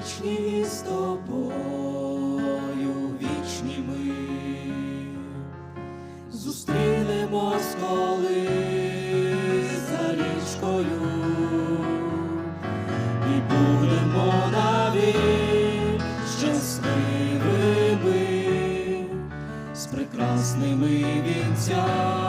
вічні з тобою, вічні ми, зустрінемось коли за річкою, і будемо навіть щасливими з прекрасними вінцями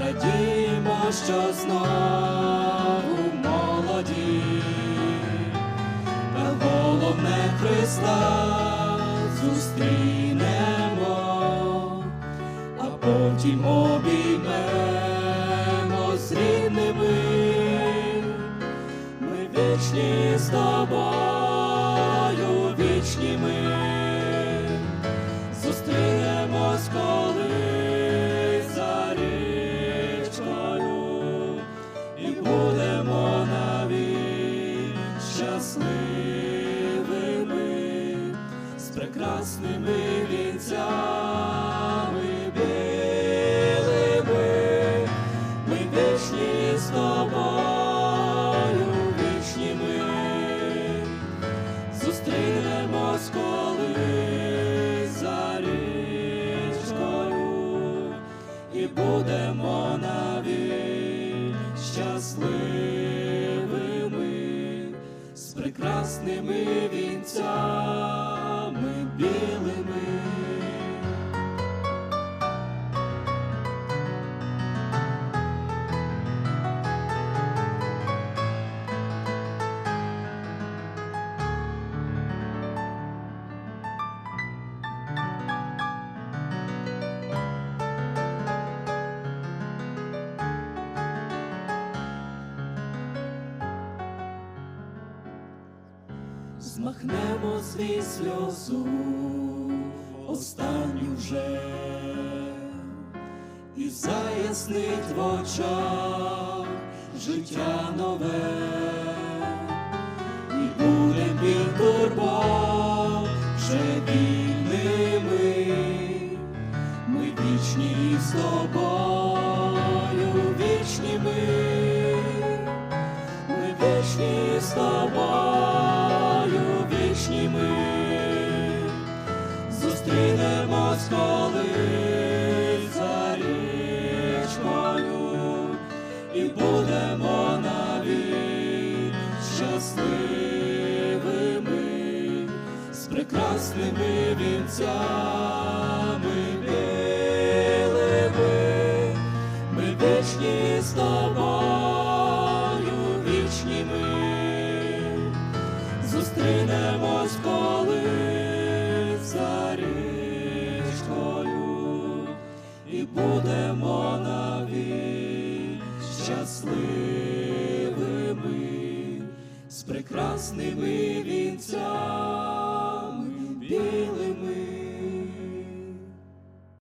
зрадіємо, що знову молоді, та головне Христа зустрінемо, а потім обіймемо з рідними. Ми вічні з тобою, прекрасними вінцями білими. Ми вічні з тобою, вічні ми, зустрінемось коли за річкою і будемо навіть щасливими з прекрасними вінцями білими. Змахнемо свій сльозу, останню вже, і заяснить в очах життя нове, і будем від турбот вже вільними, ми вічні з тобою, вічні ми. Ми вічні з тобою, за річкою і будемо навіть щасливими з прекрасними вінцями. Ми вічні з тобою, вічні ми, зустрінемось коли за будемо навіть щасливими з прекрасними вінцями білими.